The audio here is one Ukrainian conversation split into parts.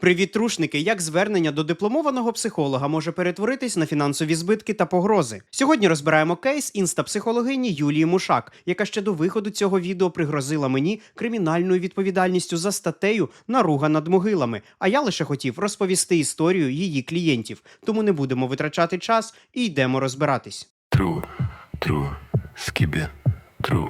Привіт, трушники! Як звернення до дипломованого психолога може перетворитись на фінансові збитки та погрози? Сьогодні розбираємо кейс інстапсихологині Юлії Мушак, яка ще до виходу цього відео пригрозила мені кримінальною відповідальністю за статтею Наруга над могилами. А я лише хотів розповісти історію її клієнтів. Тому не будемо витрачати час і йдемо розбиратись. True, true, skibbe, true.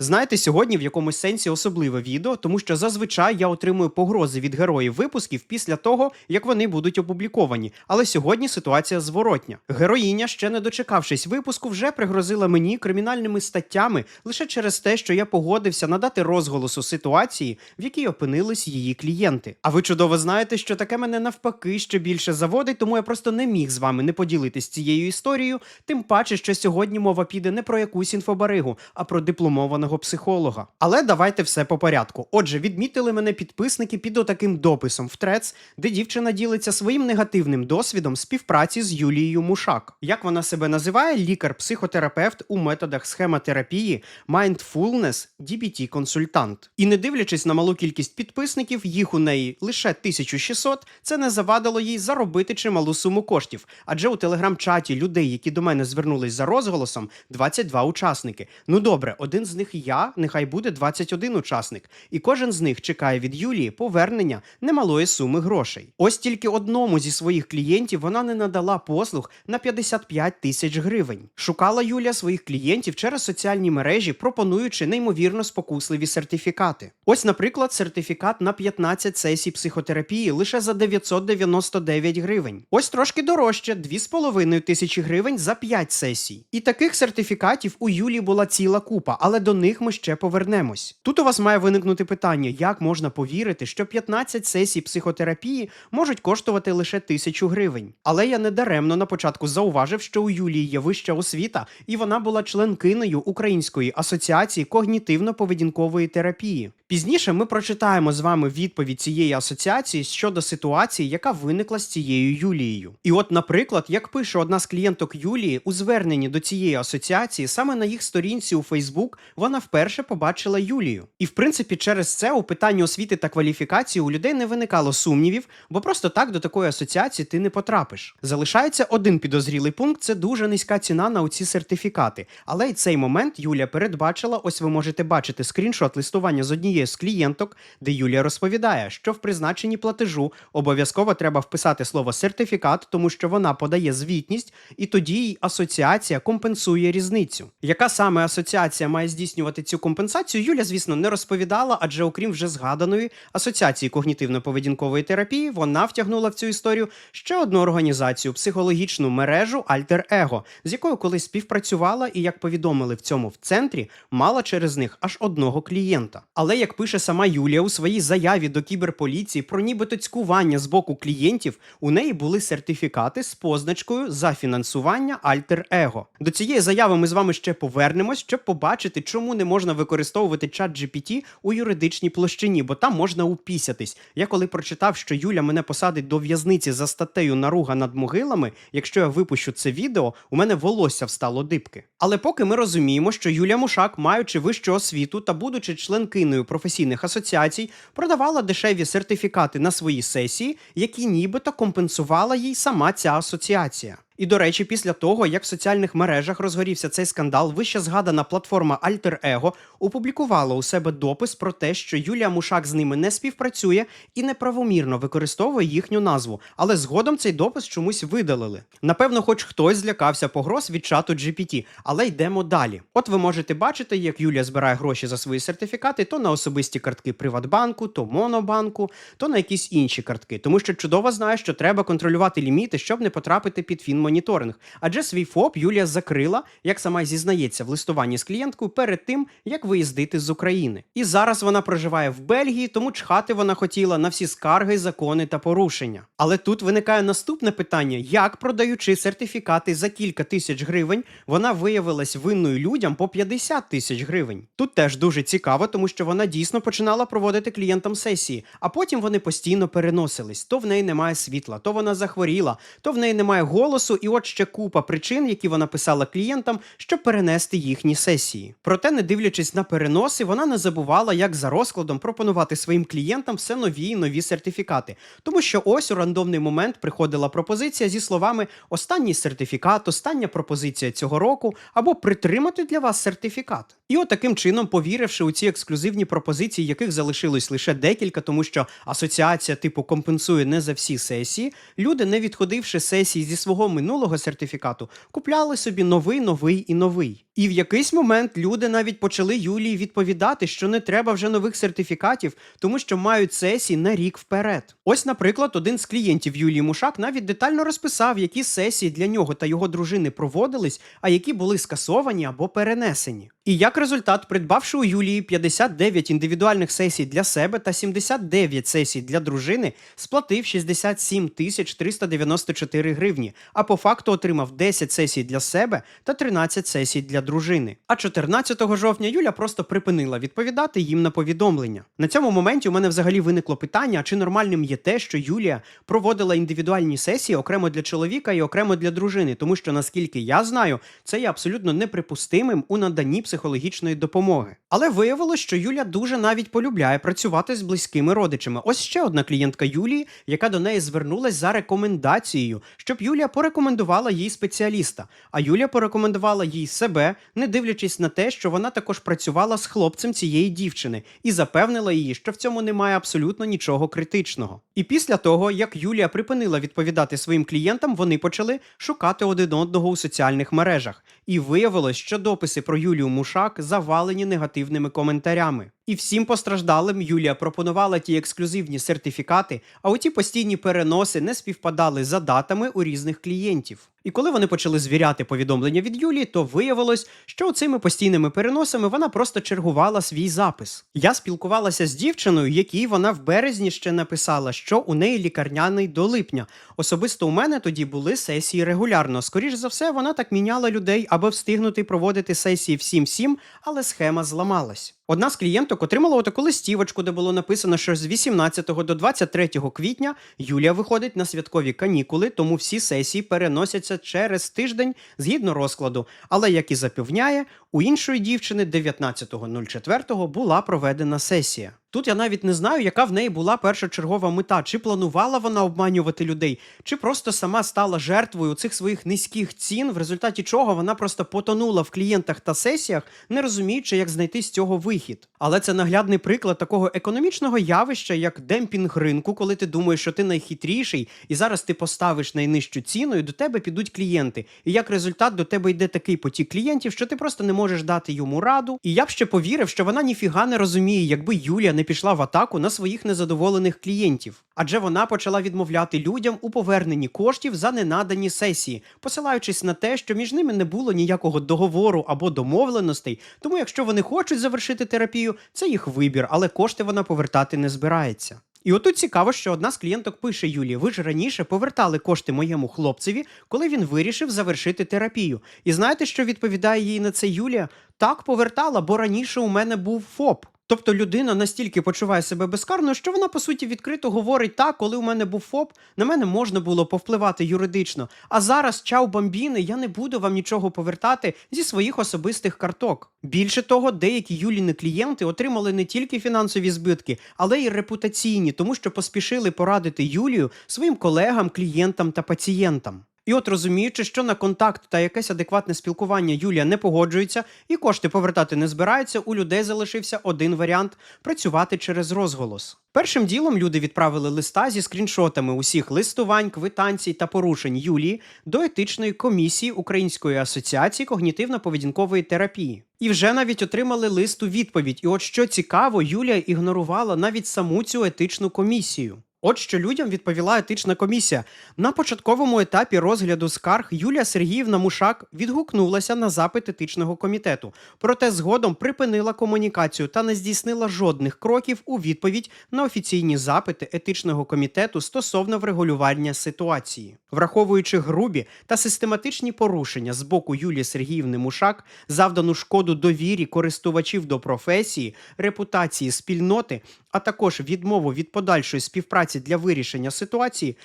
Знаєте, сьогодні в якомусь сенсі особливе відео, тому що зазвичай я отримую погрози від героїв випусків після того, як вони будуть опубліковані. Але сьогодні ситуація зворотня. Героїня, ще не дочекавшись випуску, вже пригрозила мені кримінальними статтями лише через те, що я погодився надати розголосу ситуації, в якій опинились її клієнти. А ви чудово знаєте, що таке мене навпаки ще більше заводить, тому я просто не міг з вами не поділитись цією історією. Тим паче, що сьогодні мова піде не про якусь інфобаригу, а про дипломованого психолога. Але давайте все по порядку. Отже, відмітили мене підписники під отаким дописом в трец, де дівчина ділиться своїм негативним досвідом співпраці з Юлією Мушак. Як вона себе називає, лікар-психотерапевт у методах схемотерапії, mindfulness, DBT-консультант. І не дивлячись на малу кількість підписників, їх у неї лише 1600, це не завадило їй заробити чималу суму коштів. Адже у телеграм-чаті людей, які до мене звернулись за розголосом, 22 учасники. Ну добре, один з них я, нехай буде 21 учасник, і кожен з них чекає від Юлії повернення немалої суми грошей. Ось тільки одному зі своїх клієнтів вона не надала послуг на 55 тисяч гривень. Шукала Юлія своїх клієнтів через соціальні мережі, пропонуючи неймовірно спокусливі сертифікати. Ось, наприклад, сертифікат на 15 сесій психотерапії лише за 999 гривень. Ось трошки дорожче 2,5 тисячі гривень за 5 сесій. І таких сертифікатів у Юлії була ціла купа, але до них ми ще повернемось. Тут у вас має виникнути питання, як можна повірити, що 15 сесій психотерапії можуть коштувати лише тисячу гривень. Але я недаремно на початку зауважив, що у Юлії є вища освіта, і вона була членкиною Української асоціації когнітивно-поведінкової терапії. Пізніше ми прочитаємо з вами відповідь цієї асоціації щодо ситуації, яка виникла з цією Юлією. І от, наприклад, як пише одна з клієнток Юлії у зверненні до цієї асоціації, саме на їх сторінці у Фейсбук вона вперше побачила Юлію. І в принципі, через це у питанні освіти та кваліфікації у людей не виникало сумнівів, бо просто так до такої асоціації ти не потрапиш. Залишається один підозрілий пункт це дуже низька ціна на оці сертифікати. Але й цей момент Юля передбачила. Ось ви можете бачити скріншот листування з однієї з клієнток, де Юлія розповідає, що в призначенні платежу обов'язково треба вписати слово сертифікат, тому що вона подає звітність, і тоді їй асоціація компенсує різницю. Яка саме асоціація має здійснювати цю компенсацію? Юля, звісно, не розповідала, адже окрім вже згаданої асоціації когнітивно-поведінкової терапії, вона втягнула в цю історію ще одну організацію психологічну мережу Альтер Его, з якою колись співпрацювала і, як повідомили в цьому в центрі, мала через них аж одного клієнта. Але як пише сама Юлія у своїй заяві до кіберполіції про нібито цькування з боку клієнтів, у неї були сертифікати з позначкою за фінансування Альтер Его. До цієї заяви ми з вами ще повернемось, щоб побачити, чому не можна використовувати чат GPT у юридичній площині, бо там можна упісятись. Я коли прочитав, що Юля мене посадить до в'язниці за статтею наруга над могилами, якщо я випущу це відео, у мене волосся встало дибки. Але поки ми розуміємо, що Юлія Мушак, маючи вищу освіту та будучи членкиною професійних асоціацій, продавала дешеві сертифікати на свої сесії, які нібито компенсувала їй сама ця асоціація. І до речі, після того, як в соціальних мережах розгорівся цей скандал, вище згадана платформа Alter Ego опублікувала у себе допис про те, що Юлія Мушак з ними не співпрацює і неправомірно використовує їхню назву. Але згодом цей допис чомусь видалили. Напевно, хоч хтось злякався погроз від чату GPT, але йдемо далі. От ви можете бачити, як Юлія збирає гроші за свої сертифікати то на особисті картки Приватбанку, то Монобанку, то на якісь інші картки, тому що чудово знає, що треба контролювати ліміти, щоб не потрапити під фін моніторинг. Адже свій ФОП Юлія закрила, як сама зізнається в листуванні з клієнткою перед тим, як виїздити з України. І зараз вона проживає в Бельгії, тому чхати вона хотіла на всі скарги, закони та порушення. Але тут виникає наступне питання: як продаючи сертифікати за кілька тисяч гривень, вона виявилась винною людям по 50 тисяч гривень. Тут теж дуже цікаво, тому що вона дійсно починала проводити клієнтам сесії, а потім вони постійно переносились. То в неї немає світла, то вона захворіла, то в неї немає голосу. і от ще купа причин, які вона писала клієнтам, щоб перенести їхні сесії. Проте, не дивлячись на переноси, вона не забувала, як за розкладом пропонувати своїм клієнтам все нові і нові сертифікати. Тому що ось у рандомний момент приходила пропозиція зі словами останній сертифікат, остання пропозиція цього року, або притримати для вас сертифікат. І от чином, повіривши у ці ексклюзивні пропозиції, яких залишилось лише декілька, тому що асоціація типу компенсує не за всі сесії, люди, не відходивши сесії зі свого минулого сертифікату, купляли собі новий, новий і новий. І в якийсь момент люди навіть почали Юлії відповідати, що не треба вже нових сертифікатів, тому що мають сесії на рік вперед. Ось, наприклад, один з клієнтів Юлії Мушак навіть детально розписав, які сесії для нього та його дружини проводились, а які були скасовані або перенесені. І як результат, придбавши у Юлії 59 індивідуальних сесій для себе та 79 сесій для дружини, сплатив 67 тисяч 394 гривні, а по факту отримав 10 сесій для себе та 13 сесій для дружини. А 14 жовтня Юля просто припинила відповідати їм на повідомлення. На цьому моменті у мене взагалі виникло питання: чи нормальним є те, що Юлія проводила індивідуальні сесії окремо для чоловіка і окремо для дружини, тому що наскільки я знаю, це є абсолютно неприпустимим у наданні психологічної допомоги. Але виявилось, що Юля дуже навіть полюбляє працювати з близькими родичами. Ось ще одна клієнтка Юлії, яка до неї звернулась за рекомендацією, щоб Юлія порекомендувала їй спеціаліста. А Юлія порекомендувала їй себе, не дивлячись на те, що вона також працювала з хлопцем цієї дівчини, і запевнила її, що в цьому немає абсолютно нічого критичного. І після того, як Юлія припинила відповідати своїм клієнтам, вони почали шукати один одного у соціальних мережах. І виявилось, що дописи про Юлію Мушак завалені негативними коментарями. І всім постраждалим Юлія пропонувала ті ексклюзивні сертифікати, а оті постійні переноси не співпадали за датами у різних клієнтів. І коли вони почали звіряти повідомлення від Юлії, то виявилось, що цими постійними переносами вона просто чергувала свій запис. Я спілкувалася з дівчиною, якій вона в березні ще написала, що у неї лікарняний до липня. Особисто у мене тоді були сесії регулярно. Скоріш за все, вона так міняла людей, аби встигнути проводити сесії всім-всім, але схема зламалась. Одна з клієнток отримала отаку листівочку, де було написано, що з 18 до 23 квітня Юлія виходить на святкові канікули, тому всі сесії переносяться через тиждень згідно розкладу. Але як і запевняє, у іншої дівчини 19.04 була проведена сесія. Тут я навіть не знаю, яка в неї була першочергова мета, чи планувала вона обманювати людей, чи просто сама стала жертвою цих своїх низьких цін, в результаті чого вона просто потонула в клієнтах та сесіях, не розуміючи, як знайти з цього вихід. Але це наглядний приклад такого економічного явища, як демпінг ринку, коли ти думаєш, що ти найхитріший, і зараз ти поставиш найнижчу ціну, і до тебе підуть клієнти. І як результат до тебе йде такий потік клієнтів, що ти просто не можеш дати йому раду. І я б ще повірив, що вона ніфіга не розуміє, якби Юлія не пішла в атаку на своїх незадоволених клієнтів. Адже вона почала відмовляти людям у поверненні коштів за ненадані сесії, посилаючись на те, що між ними не було ніякого договору або домовленостей. Тому, якщо вони хочуть завершити терапію, це їх вибір, але кошти вона повертати не збирається. І отут цікаво, що одна з клієнток пише Юлі: ви ж раніше повертали кошти моєму хлопцеві, коли він вирішив завершити терапію. І знаєте, що відповідає їй на це Юлія? Так, повертала, бо раніше у мене був ФОП. Тобто людина настільки почуває себе безкарною, що вона по суті відкрито говорить: так, коли у мене був ФОП, на мене можна було повпливати юридично. А зараз, чау бамбіни, я не буду вам нічого повертати зі своїх особистих карток. Більше того, деякі Юліни клієнти отримали не тільки фінансові збитки, але й репутаційні, тому що поспішили порадити Юлію своїм колегам, клієнтам та пацієнтам. І от розуміючи, що на контакт та якесь адекватне спілкування Юлія не погоджується і кошти повертати не збирається, у людей залишився один варіант працювати через розголос. Першим ділом люди відправили листа зі скріншотами усіх листувань, квитанцій та порушень Юлії до етичної комісії Української асоціації когнітивно-поведінкової терапії. І вже навіть отримали лист у відповідь. І от що цікаво, Юлія ігнорувала навіть саму цю етичну комісію. От що людям відповіла етична комісія. На початковому етапі розгляду скарг Юлія Сергіївна Мушак відгукнулася на запит етичного комітету, проте згодом припинила комунікацію та не здійснила жодних кроків у відповідь на офіційні запити етичного комітету стосовно врегулювання ситуації, враховуючи грубі та систематичні порушення з боку Юлії Сергіївни Мушак, завдану шкоду довірі користувачів до професії, репутації спільноти, а також відмову від подальшої співпраці для вирішення ситуації.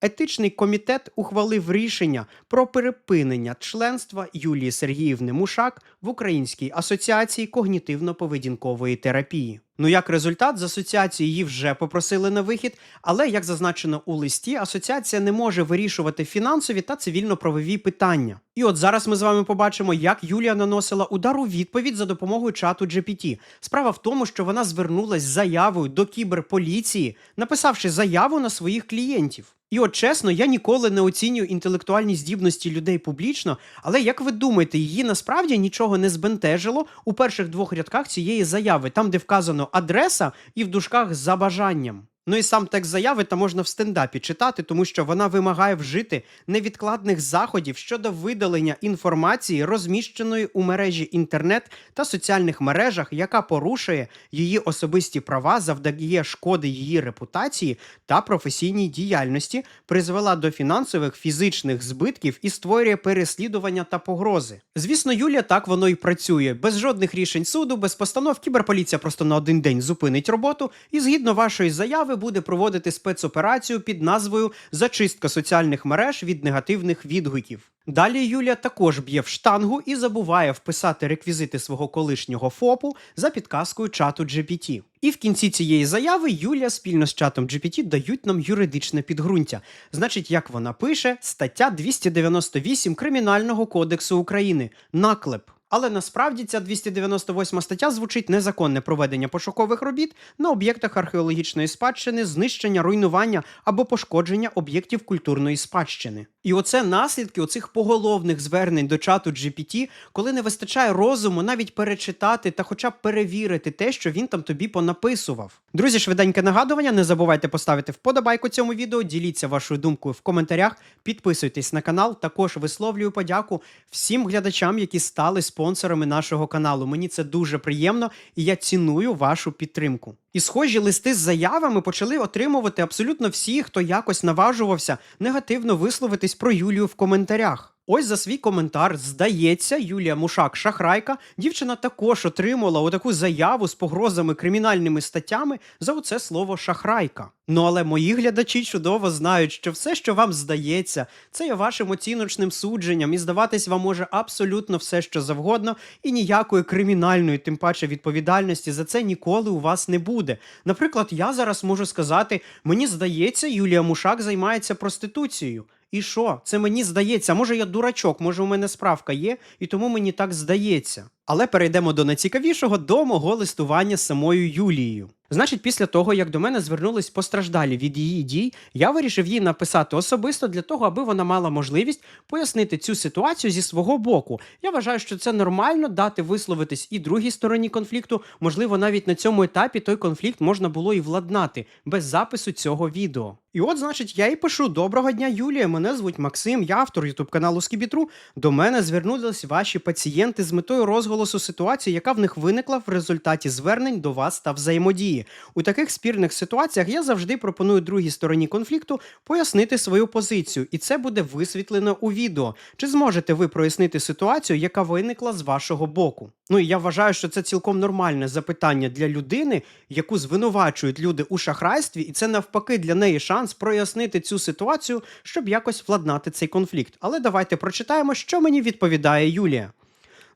Етичний комітет ухвалив рішення про припинення членства Юлії Сергіївни Мушак в Українській асоціації когнітивно-поведінкової терапії. Ну, як результат, з асоціації її вже попросили на вихід, але як зазначено у листі, асоціація не може вирішувати фінансові та цивільно-правові питання. І от зараз ми з вами побачимо, як Юлія наносила удар у відповідь за допомогою чату GPT. Справа в тому, що вона звернулась з заявою до кіберполіції, написавши заяву на своїх клієнтів. І от чесно, я ніколи не оцінюю інтелектуальні здібності людей публічно, але як ви думаєте, її насправді нічого не збентежило у перших двох рядках цієї заяви, там де вказано адреса і в дужках за бажанням. Ну і сам текст заяви та можна в стендапі читати, тому що вона вимагає вжити невідкладних заходів щодо видалення інформації, розміщеної у мережі інтернет та соціальних мережах, яка порушує її особисті права, завдає шкоди її репутації та професійній діяльності, призвела до фінансових фізичних збитків і створює переслідування та погрози. Звісно, Юлія так воно і працює без жодних рішень суду, без постанов. Кіберполіція просто на один день зупинить роботу і згідно вашої заяви буде проводити спецоперацію під назвою Зачистка соціальних мереж від негативних відгуків. Далі Юлія також б'є в штангу і забуває вписати реквізити свого колишнього ФОПу за підказкою чату GPT. І в кінці цієї заяви Юлія спільно з чатом GPT дають нам юридичне підґрунтя. Значить, як вона пише, стаття 298 Кримінального кодексу України наклеп. Але насправді ця 298 стаття звучить незаконне проведення пошукових робіт на об'єктах археологічної спадщини, знищення, руйнування або пошкодження об'єктів культурної спадщини. І оце наслідки оцих поголовних звернень до чату GPT, коли не вистачає розуму навіть перечитати та хоча б перевірити те, що він там тобі понаписував. Друзі, швиденьке нагадування. Не забувайте поставити вподобайку цьому відео, діліться вашою думкою в коментарях, підписуйтесь на канал. Також висловлюю подяку всім глядачам, які стали спонсорами нашого каналу. Мені це дуже приємно і я ціную вашу підтримку. І схожі листи з заявами почали отримувати абсолютно всі, хто якось наважувався негативно висловитись про Юлію в коментарях. Ось за свій коментар, здається, Юлія Мушак Шахрайка, дівчина також отримала отаку заяву з погрозами кримінальними статтями за оце слово шахрайка. Ну але мої глядачі чудово знають, що все, що вам здається, це є вашим оціночним судженням, і здаватись вам може абсолютно все, що завгодно, і ніякої кримінальної, тим паче відповідальності за це ніколи у вас не буде. Наприклад, я зараз можу сказати: мені здається, Юлія Мушак займається проституцією. І що? Це мені здається. Може, я дурачок, може, у мене справка є, і тому мені так здається. Але перейдемо до найцікавішого до мого листування з самою Юлією. Значить, після того, як до мене звернулись постраждалі від її дій, я вирішив їй написати особисто для того, аби вона мала можливість пояснити цю ситуацію зі свого боку. Я вважаю, що це нормально дати висловитись і другій стороні конфлікту. Можливо, навіть на цьому етапі той конфлікт можна було і владнати без запису цього відео. І от, значить, я їй пишу: Доброго дня, Юлія. Мене звуть Максим, я автор ютуб каналу Скібітру. До мене звернулись ваші пацієнти з метою розголосу ситуації, яка в них виникла в результаті звернень до вас та взаємодії. У таких спірних ситуаціях я завжди пропоную другій стороні конфлікту пояснити свою позицію, і це буде висвітлено у відео. Чи зможете ви прояснити ситуацію, яка виникла з вашого боку? Ну і я вважаю, що це цілком нормальне запитання для людини, яку звинувачують люди у шахрайстві, і це навпаки для неї шанс прояснити цю ситуацію, щоб якось владнати цей конфлікт. Але давайте прочитаємо, що мені відповідає Юлія.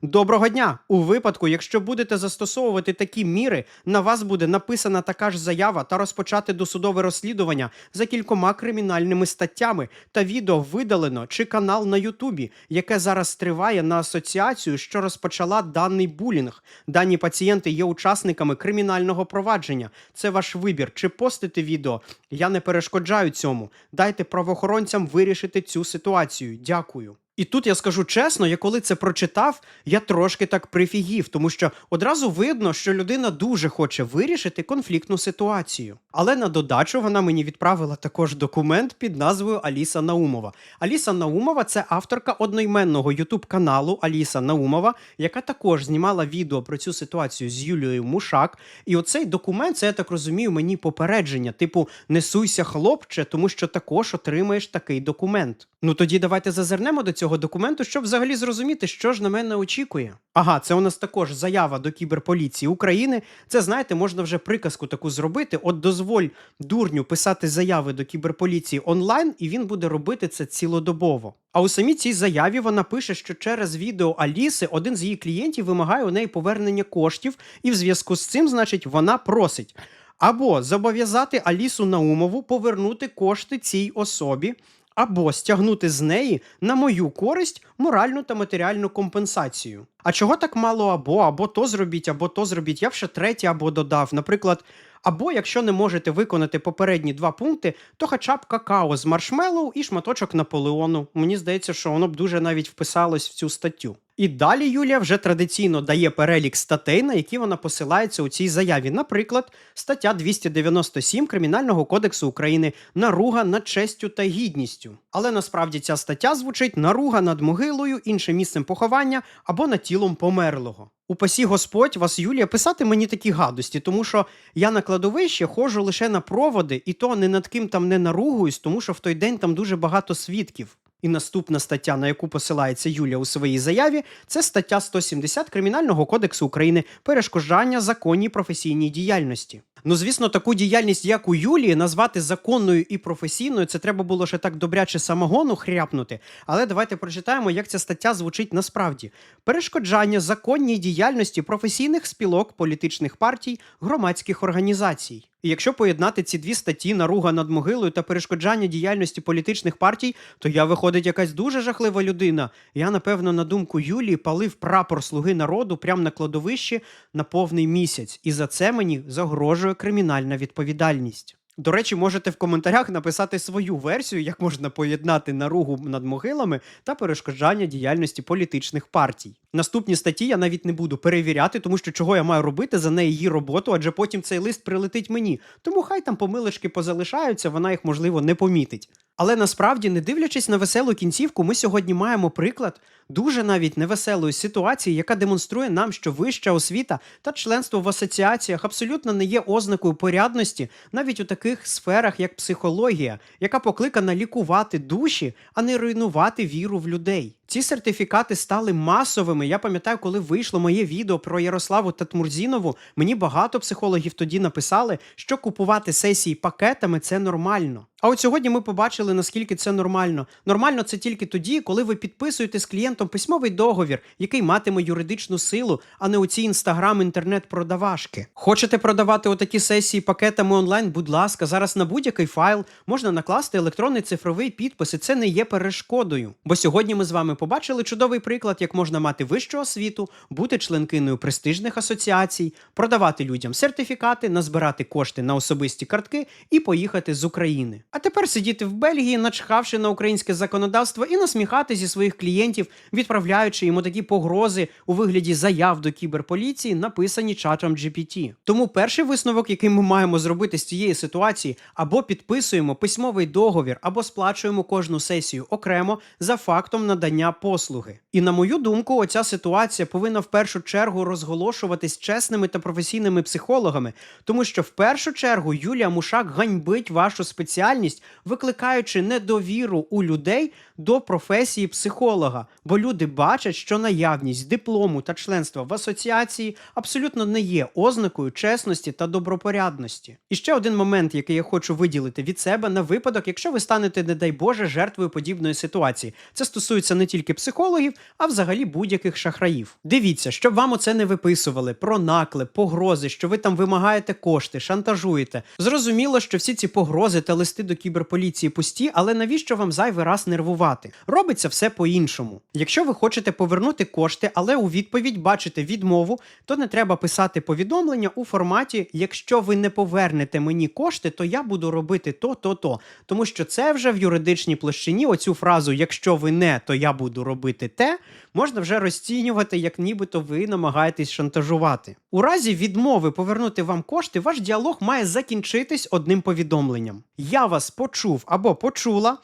Доброго дня! У випадку, якщо будете застосовувати такі міри, на вас буде написана така ж заява та розпочати досудове розслідування за кількома кримінальними статтями та відео видалено чи канал на Ютубі, яке зараз триває на асоціацію, що розпочала даний булінг. Дані пацієнти є учасниками кримінального провадження. Це ваш вибір, чи постити відео. Я не перешкоджаю цьому. Дайте правоохоронцям вирішити цю ситуацію. Дякую. І тут я скажу чесно, я коли це прочитав, я трошки так прифігів, тому що одразу видно, що людина дуже хоче вирішити конфліктну ситуацію. Але на додачу вона мені відправила також документ під назвою Аліса Наумова. Аліса Наумова це авторка одноіменного ютуб каналу Аліса Наумова, яка також знімала відео про цю ситуацію з Юлією Мушак. І оцей документ, це я так розумію, мені попередження, типу, не суйся, хлопче, тому що також отримаєш такий документ. Ну тоді давайте зазирнемо до цього цього документу, щоб взагалі зрозуміти, що ж на мене очікує. Ага, це у нас також заява до кіберполіції України. Це знаєте, можна вже приказку таку зробити. От дозволь дурню писати заяви до кіберполіції онлайн, і він буде робити це цілодобово. А у самій цій заяві вона пише, що через відео Аліси один з її клієнтів вимагає у неї повернення коштів, і в зв'язку з цим, значить, вона просить або зобов'язати Алісу Наумову повернути кошти цій особі, або стягнути з неї на мою користь моральну та матеріальну компенсацію. А чого так мало або, або то зробіть, або то зробіть? Я вже третє або додав. Наприклад, або якщо не можете виконати попередні два пункти, то хоча б какао з маршмеллоу і шматочок Наполеону. Мені здається, що воно б дуже навіть вписалось в цю статтю. І далі Юлія вже традиційно дає перелік статей, на які вона посилається у цій заяві. Наприклад, стаття 297 Кримінального кодексу України наруга над честю та гідністю. Але насправді ця стаття звучить наруга над могилою, іншим місцем поховання або над тілом померлого. Упасі Господь вас, Юлія, писати мені такі гадості, тому що я на кладовище ходжу лише на проводи, і то не над ким там не наругуюсь, тому що в той день там дуже багато свідків. І наступна стаття, на яку посилається Юля у своїй заяві, це стаття 170 Кримінального кодексу України перешкоджання законній професійній діяльності. Ну, звісно, таку діяльність, як у Юлії, назвати законною і професійною, це треба було ще так добряче самогону хряпнути. Але давайте прочитаємо, як ця стаття звучить насправді: перешкоджання законній діяльності професійних спілок, політичних партій, громадських організацій. І якщо поєднати ці дві статті наруга над могилою та перешкоджання діяльності політичних партій, то я виходить якась дуже жахлива людина. Я, напевно, на думку Юлії, палив прапор слуги народу прямо на кладовищі на повний місяць, і за це мені загрожує кримінальна відповідальність. До речі, можете в коментарях написати свою версію, як можна поєднати наругу над могилами та перешкоджання діяльності політичних партій. Наступні статті я навіть не буду перевіряти, тому що чого я маю робити за неї її роботу, адже потім цей лист прилетить мені. Тому хай там помилочки позалишаються, вона їх можливо не помітить. Але насправді, не дивлячись на веселу кінцівку, ми сьогодні маємо приклад дуже навіть невеселої ситуації, яка демонструє нам, що вища освіта та членство в асоціаціях абсолютно не є ознакою порядності навіть у таких сферах, як психологія, яка покликана лікувати душі, а не руйнувати віру в людей. Ці сертифікати стали масовими. Я пам'ятаю, коли вийшло моє відео про Ярославу Татмурзінову, мені багато психологів тоді написали, що купувати сесії пакетами це нормально. А от сьогодні ми побачили, наскільки це нормально. Нормально це тільки тоді, коли ви підписуєте з клієнтом письмовий договір, який матиме юридичну силу, а не оці інстаграм, інтернет-продавашки. Хочете продавати отакі сесії пакетами онлайн? Будь ласка, зараз на будь-який файл можна накласти електронний цифровий підпис, і це не є перешкодою. Бо сьогодні ми з вами побачили чудовий приклад, як можна мати вищу освіту, бути членкиною престижних асоціацій, продавати людям сертифікати, назбирати кошти на особисті картки і поїхати з України. А тепер сидіти в Бельгії, начхавши на українське законодавство, і насміхати зі своїх клієнтів, відправляючи йому такі погрози у вигляді заяв до кіберполіції, написані чатом GPT. Тому перший висновок, який ми маємо зробити з цієї ситуації, або підписуємо письмовий договір, або сплачуємо кожну сесію окремо за фактом надання послуги. І на мою думку, оця ситуація повинна в першу чергу розголошуватись чесними та професійними психологами, тому що в першу чергу Юлія Мушак ганьбить вашу спеціальність, викликаючи недовіру у людей до професії психолога, бо люди бачать, що наявність диплому та членства в асоціації абсолютно не є ознакою чесності та добропорядності. І ще один момент, який я хочу виділити від себе на випадок, якщо ви станете, не дай Боже, жертвою подібної ситуації. Це стосується не тільки психологів, а взагалі будь-яких шахраїв. Дивіться, щоб вам оце не виписували про наклеп, погрози, що ви там вимагаєте кошти, шантажуєте. Зрозуміло, що всі ці погрози та листи до кіберполіції пусті, але навіщо вам зайвий раз нервувати? Робиться все по-іншому. Якщо ви хочете повернути кошти, але у відповідь бачите відмову, то не треба писати повідомлення у форматі: якщо ви не повернете мені кошти, то я буду робити то, то, то. Тому що це вже в юридичній площині оцю фразу Якщо ви не, то я буду робити те, можна вже розцінювати, як нібито ви намагаєтесь шантажувати. У разі відмови повернути вам кошти, ваш діалог має закінчитись одним повідомленням: Я вас почув або почула.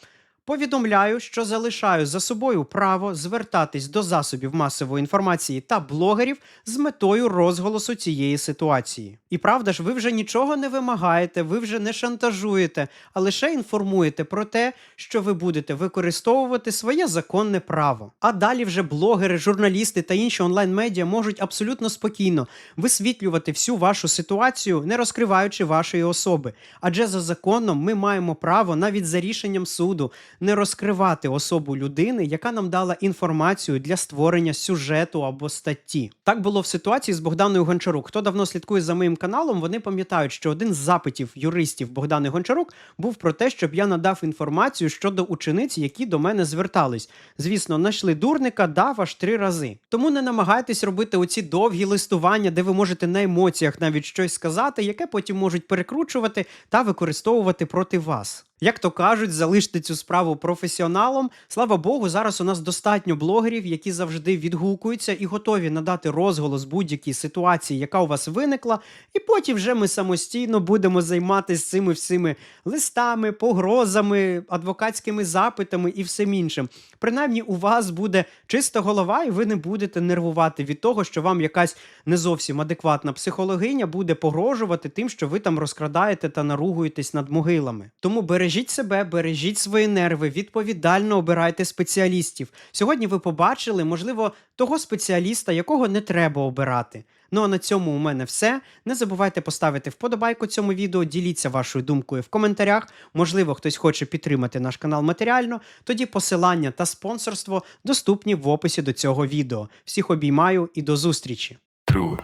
Повідомляю, що залишаю за собою право звертатись до засобів масової інформації та блогерів з метою розголосу цієї ситуації. І правда ж, ви вже нічого не вимагаєте, ви вже не шантажуєте, а лише інформуєте про те, що ви будете використовувати своє законне право. А далі вже блогери, журналісти та інші онлайн-медіа можуть абсолютно спокійно висвітлювати всю вашу ситуацію, не розкриваючи вашої особи. Адже за законом ми маємо право навіть за рішенням суду не розкривати особу людини, яка нам дала інформацію для створення сюжету або статті. Так було в ситуації з Богданою Гончарук. Хто давно слідкує за моїм каналом, вони пам'ятають, що один з запитів юристів Богдани Гончарук був про те, щоб я надав інформацію щодо учениць, які до мене звертались. Звісно, знайшли дурника, дав аж три рази. Тому не намагайтесь робити оці довгі листування, де ви можете на емоціях навіть щось сказати, яке потім можуть перекручувати та використовувати проти вас. Як то кажуть, залиште цю справу професіоналом. Слава Богу, зараз у нас достатньо блогерів, які завжди відгукуються і готові надати розголос будь-якій ситуації, яка у вас виникла. І потім вже ми самостійно будемо займатися цими всіми листами, погрозами, адвокатськими запитами і всім іншим. Принаймні, у вас буде чиста голова, і ви не будете нервувати від того, що вам якась не зовсім адекватна психологиня буде погрожувати тим, що ви там розкрадаєте та наругуєтесь над могилами. Тому бережіть себе, бережіть свої нерви, відповідально обирайте спеціалістів. Сьогодні ви побачили, можливо, того спеціаліста, якого не треба обирати. Ну а на цьому у мене все. Не забувайте поставити вподобайку цьому відео, діліться вашою думкою в коментарях. Можливо, хтось хоче підтримати наш канал матеріально. Тоді посилання та спонсорство доступні в описі до цього відео. Всіх обіймаю і до зустрічі! True,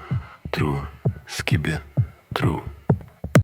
true, skibbe, true.